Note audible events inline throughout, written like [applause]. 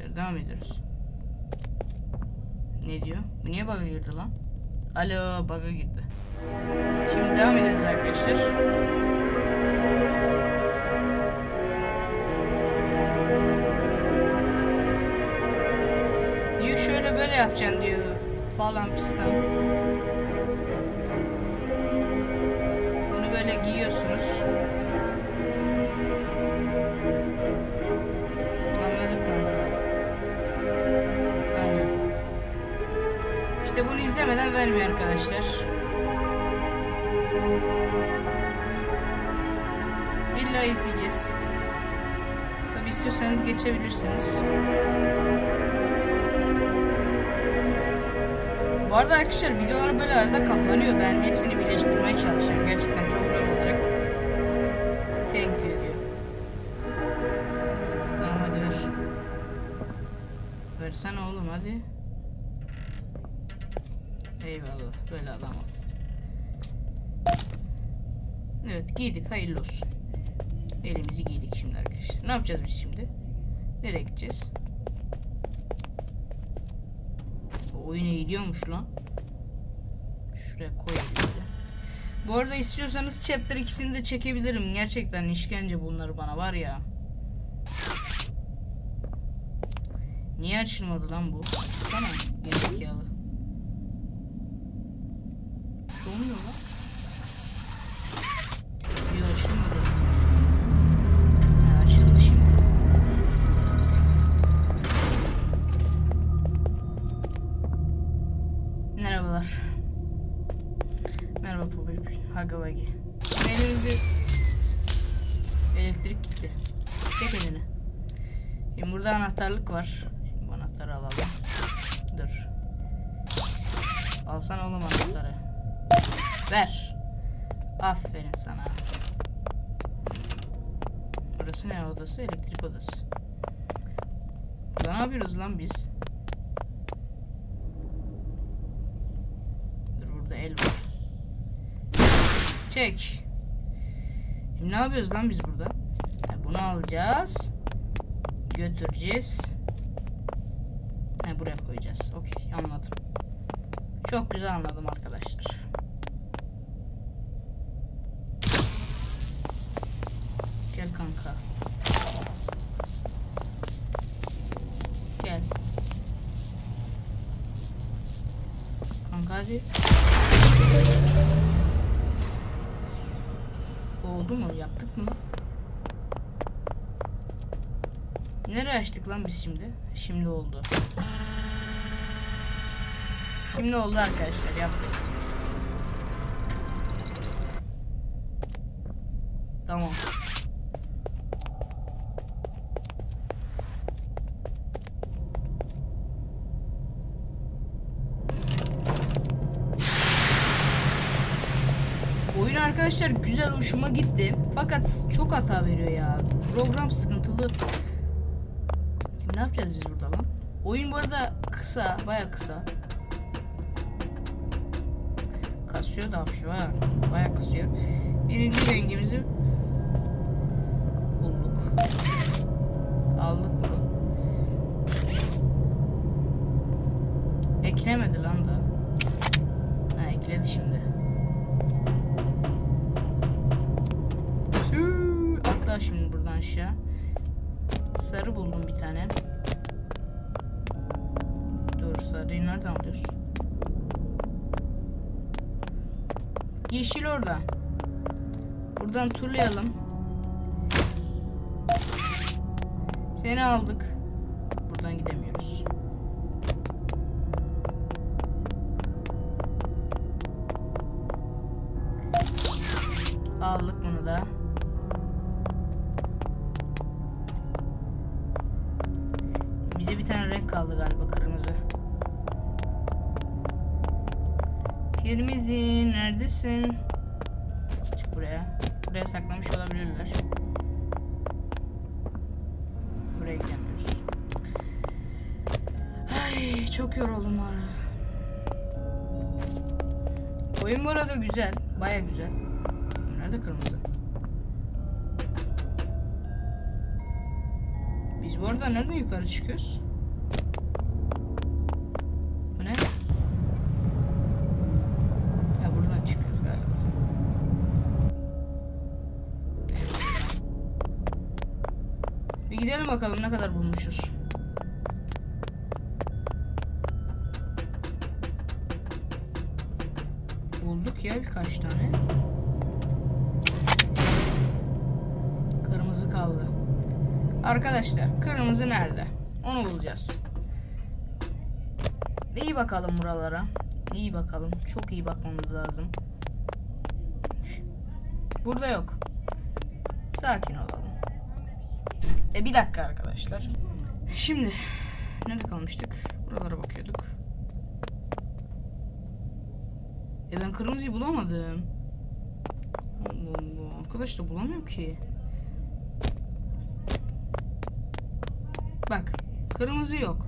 arkadaşlar. Devam ediyoruz. Ne diyor? Bu niye bug'a girdi lan? Alo bug'a girdi. Şimdi devam ediyoruz arkadaşlar. Diyor şöyle böyle yapacaksın diyor falan pistan. Bunu böyle giyiyorsunuz. İşte bunu izlemeden vermiyor arkadaşlar. İlla izleyeceğiz. Tabi istiyorsanız geçebilirsiniz. Bu arada arkadaşlar videolar böyle arada kapanıyor. Ben hepsini birleştirmeye çalışıyorum. Gerçekten çok zor olacak. Thank you diyor. Tamam hadi ver. Versene oğlum hadi. Böyle adam. Evet giydik hayırlı olsun. Elimizi giydik şimdi arkadaşlar. Ne yapacağız biz şimdi? Nereye gideceğiz? O oyun eğiliyormuş lan. Şuraya koyalım. Bu arada istiyorsanız chapter ikisini de çekebilirim. Gerçekten işkence bunları bana var ya. Niye açılmadı lan bu? Sana gerizekalı. Var. Şimdi bu anahtarı alalım. Dur. Alsana oğlum anahtarı. Ver. Aferin sana. Burası ne odası? Elektrik odası. Burada ne yapıyoruz lan biz? Dur burada el var. Çek. Şimdi ne yapıyoruz lan biz burada? Bunu alacağız. Götüreceğiz. Ha, buraya koyacağız. Okey anladım. Çok güzel anladım arkadaşlar. Gel kanka. Gel. Kanka hadi. Oldu mu? Yaptık mı? Nereye açtık lan biz şimdi? Şimdi oldu. Şimdi oldu arkadaşlar yaptık. Tamam. Oyun arkadaşlar güzel hoşuma gitti. Fakat çok hata veriyor ya. Program sıkıntılı. Ne yapacağız biz burada lan? Oyun bu arada kısa, baya kısa. Kasıyor da hafif ha. Baya kasıyor. Birinci rengimizi bulduk. Aldık bunu. Eklemedi lan da. Ha ekledi şimdi. Atla şimdi buradan aşağı. Sarı buldum bir tane. Dur sarıyı nereden alıyorsun? Yeşil orada. Buradan turlayalım. Seni aldık. Buradan gidemiyoruz. Aldık bunu da. Bize bir tane renk kaldı galiba kırmızı. Kırmızı neredesin? Çık buraya. Buraya saklamış olabilirler. Buraya gidemiyoruz. Ay çok yoruldum var. Oyun bu arada güzel. Baya güzel. Nerede kırmızı? Biz bu arada nereden yukarı çıkıyoruz? Bakalım ne kadar bulmuşuz. Bulduk ya birkaç tane. Kırmızı kaldı. Arkadaşlar kırmızı nerede? Onu bulacağız. İyi bakalım buralara. İyi bakalım. Çok iyi bakmamız lazım. Burada yok. Sakin olalım. E bir dakika arkadaşlar. Şimdi nerede kalmıştık? Buralara bakıyorduk. E ben kırmızıyı bulamadım. Allah Allah. Arkadaş da bulamıyorum ki. Bak. Kırmızı yok.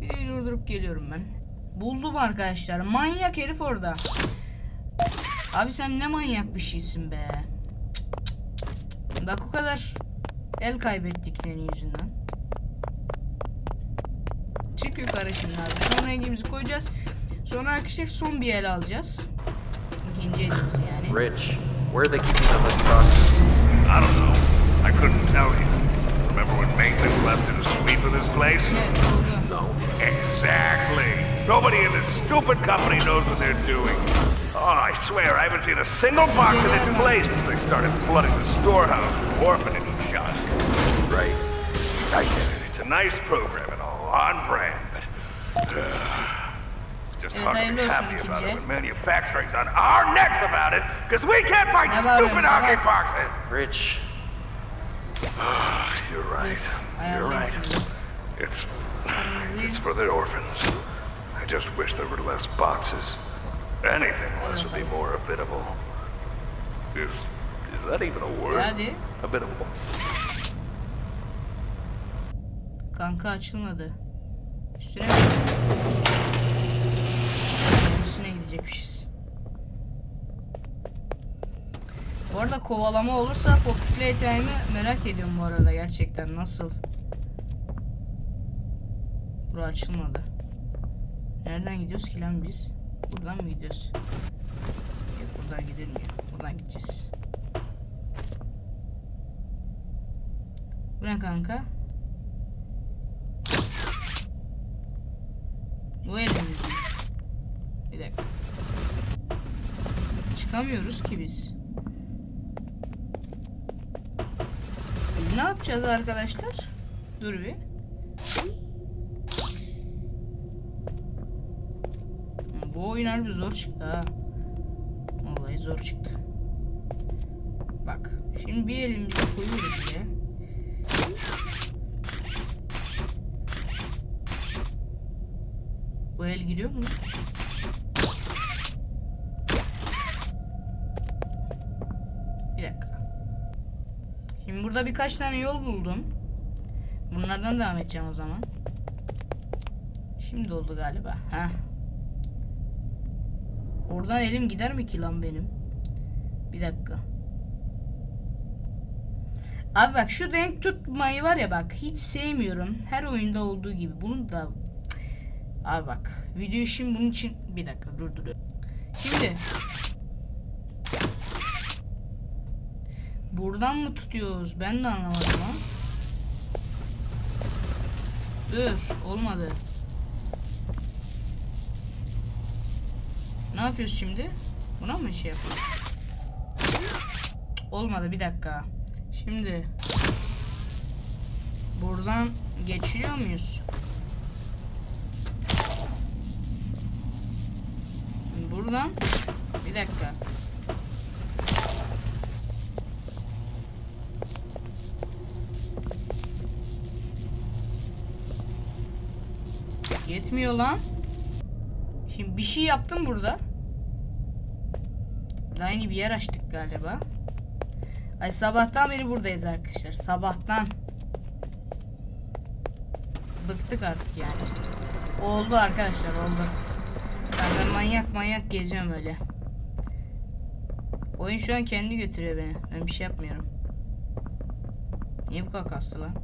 Videoyu durdurup geliyorum ben. Buldum arkadaşlar. Manyak herif orada. Abi sen ne manyak bir şeysin be. Bak o kadar el kaybettik senin yüzünden. Çık yukarı şimdi abi. Sonra elimizi koyacağız. Sonra arkadaşlar son bir el alacağız. İkinci elimiz yani. Rich, where are they keeping all those boxes? I don't know. I couldn't tell you. Remember when Maitland left in a sweep of this place? Evet oldu. No. Exactly. Nobody in this stupid company knows what they're doing. Oh, I swear, I haven't seen a single box in this place since they started flooding the storehouse with orphanage junk. Right. I get it. It's a nice program and all, on brand, but... Uh, just Evet, hard to be happy about it el. when manufacturing's on our necks about it, because we can't find Ne bağırıyorsun stupid salak? hockey boxes. Rich, You're right. Dur, You're right. It's it's for the orphans. I just wish there were less boxes. Anything less would be more habitable. Is is that even a word? A hadi. Habitable. Kanka açılmadı. Üstüne? Üstüne gidecekmişiz. Bu arada kovalama olursa Pocket Playtime'ı merak ediyorum bu arada gerçekten nasıl. Bura açılmadı. Nereden gidiyoruz ki lan biz? Buradan mı gidiyoruz? Yok buradan gidilmiyor. Buradan gideceğiz. Bu ne kanka? Bu elimiz mi? Bir dakika. Çıkamıyoruz ki biz. Biz ne yapacağız arkadaşlar? Dur bir. Bu oyun harbi zor çıktı ha. Vallahi zor çıktı. Bak. Şimdi bir elimizi koyuyoruz buraya. Bu el mu? Bir dakika. Şimdi burada birkaç tane yol buldum. Bunlardan devam edeceğim o zaman. Şimdi oldu galiba. Ha. Oradan elim gider mi ki lan benim? Bir dakika. Abi bak şu denk tutmayı var ya bak hiç sevmiyorum. Her oyunda olduğu gibi. Bunu da Abi bak video şimdi bunun için bir dakika durduruyorum. Şimdi buradan mı tutuyoruz? Ben de anlamadım ha. Dur olmadı. Ne yapıyoruz şimdi? Buna mı şey yapıyoruz? Olmadı bir dakika. Şimdi buradan geçiyor muyuz? Buradan bir dakika. Yetmiyor lan. Şimdi bir şey yaptım burada. Daha yeni bir yer açtık galiba. Ay sabahtan beri buradayız arkadaşlar. Sabahtan. Bıktık artık yani. Oldu arkadaşlar oldu. Manyak manyak geziyorum öyle. Oyun şu an kendi götürüyor beni. Ben bir şey yapmıyorum. Niye bu kadar kastı lan?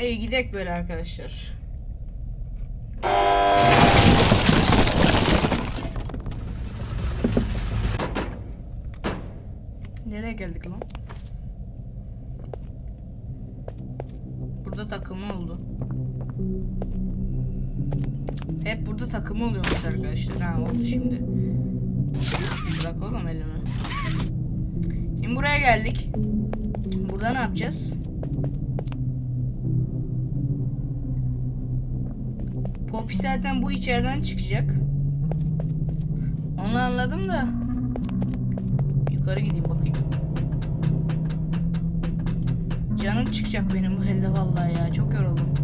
İyi gidek böyle arkadaşlar. Nereye geldik lan? Takılma oldu. Hep burada takılma oluyormuş arkadaşlar. Ha oldu şimdi. Bırak oğlum elimi. Şimdi buraya geldik. Burada ne yapacağız? Poppy zaten bu içeriden çıkacak. Onu anladım da. Yukarı gideyim bakayım. Canım çıkacak benim bu elde vallahi ya. Çok yoruldum.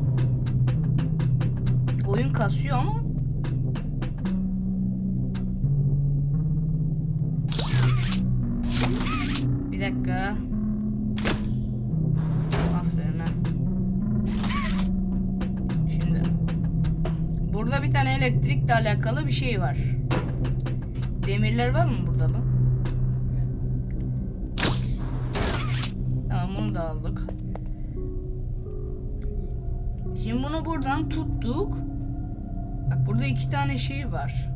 Oyun kasıyor ama. Bir dakika. Aferin. Şimdi. Burada bir tane elektrikle alakalı bir şey var. Demirler var mı burada lan? Tamam bunu da aldık. Şimdi bunu buradan tuttuk. Bak burada iki tane şey var.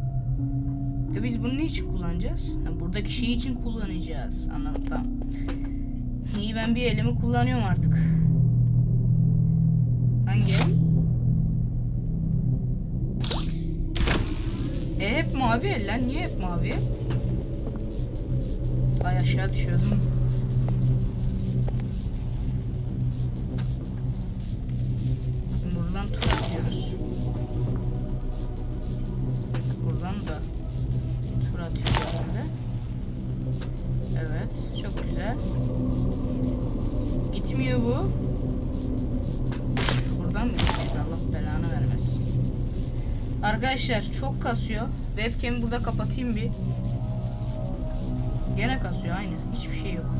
De biz bunu ne için kullanacağız? Ha, buradaki şey için kullanacağız. Anladım tamam. İyi ben bir elimi kullanıyorum artık. Hangi el? E hep mavi el lan. Niye hep mavi? Ay aşağı düşüyordum. Bu. Buradan mı? Allah belanı vermesin. Arkadaşlar çok kasıyor. Webcam'i burada kapatayım bir. Gene kasıyor aynı. Hiçbir şey yok.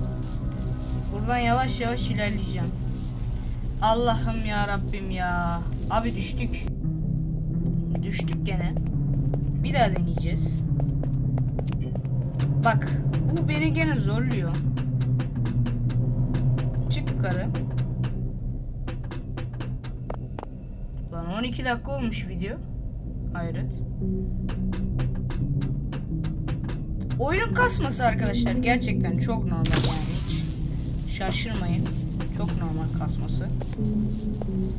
Buradan yavaş yavaş ilerleyeceğim. Allah'ım ya Rabbim ya. Abi düştük. Düştük gene. Bir daha deneyeceğiz. Bak bu beni gene zorluyor. Yukarı. Lan 12 dakika olmuş video. Hayret. Oyunun kasması arkadaşlar gerçekten çok normal yani hiç şaşırmayın. Çok normal kasması.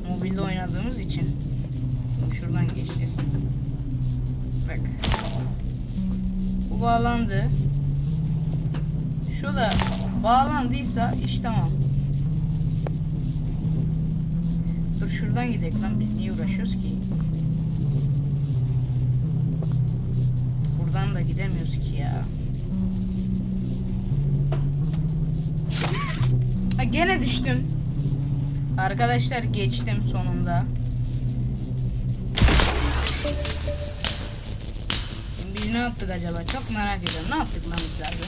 Mobilde oynadığımız için. Şimdi Şuradan geçeceğiz. Bak. Bu bağlandı. Şu da bağlandıysa iş tamam. Şuradan gidelim lan biz niye uğraşıyoruz ki? Buradan da gidemiyoruz ki ya. Ha, gene düştüm. Arkadaşlar geçtim sonunda. Biz ne yaptık acaba? Çok merak ediyorum. Ne yaptık lan biz abi?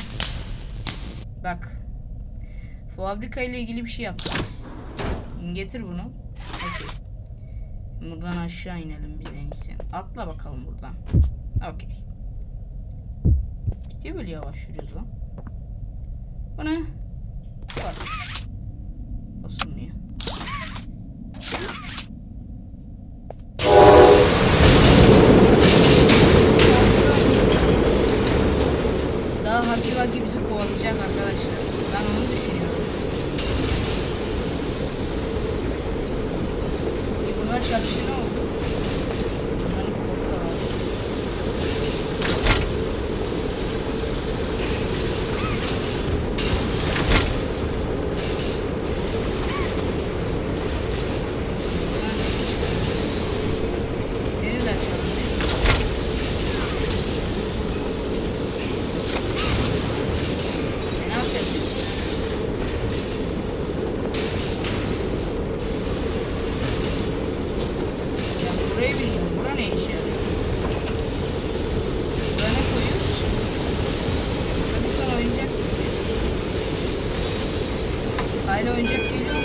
Bak. Fabrika ile ilgili bir şey yaptık. Getir bunu. Buradan aşağı inelim biz en. Atla bakalım buradan. Okey. Ciddi böyle yavaş yürüyoruz lan. Bu ne? Bas. Hala oyuncak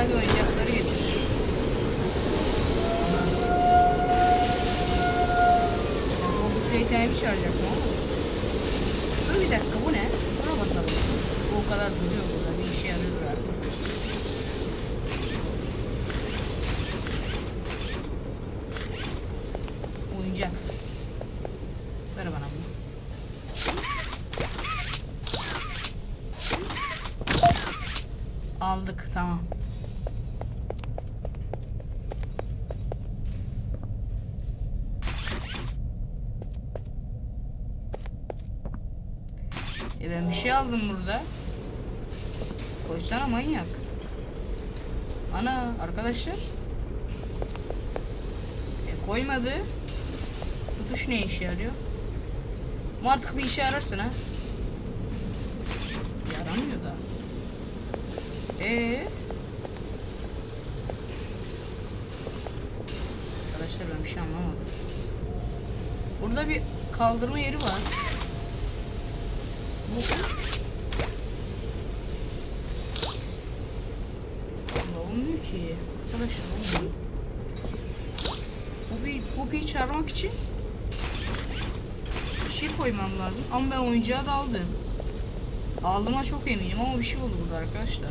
hadi oyuncakları getir. Bu playtime'i çağıracaktım ama. Dur bir dakika bu ne? Buna basalım. Bu o kadar duruyor burada. Bir işe yarıyor artık. Oyuncak. Ver bana bunu. Aldık tamam. Şey aldım burada. Koysana manyak. Ana arkadaşlar. E koymadı. Bu tuş ne işe yarıyor? Bu artık bir işe yararsın ha. Yaramıyor da. Ee? Arkadaşlar ben bir şey anlamadım. Burada bir kaldırma yeri var. Allah olmuyor ki. Arkadaşlar olmuyor. Poppy'yi çağırmak için bir şey koymam lazım. Ama ben oyuncağı da aldım. Aldığıma çok eminim ama bir şey oldu burada arkadaşlar.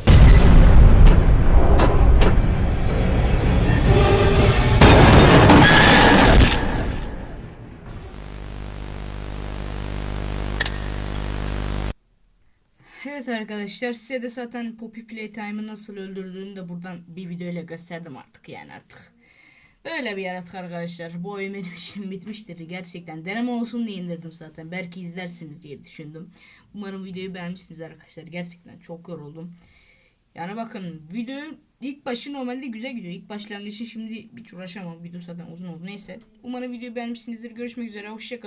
Evet arkadaşlar size de zaten Poppy Playtime'ı nasıl öldürdüğünü de buradan bir videoyla gösterdim artık yani artık. Böyle bir yaratık arkadaşlar. Bu oyun benim [laughs] için bitmiştir. Gerçekten deneme olsun diye indirdim zaten. Belki izlersiniz diye düşündüm. Umarım videoyu beğenmişsiniz arkadaşlar. Gerçekten çok yoruldum. Yani bakın video ilk başı normalde güzel gidiyor. İlk başlangıcı şimdi hiç uğraşamam. Video zaten uzun oldu. Neyse. Umarım videoyu beğenmişsinizdir. Görüşmek üzere. Hoşçakalın.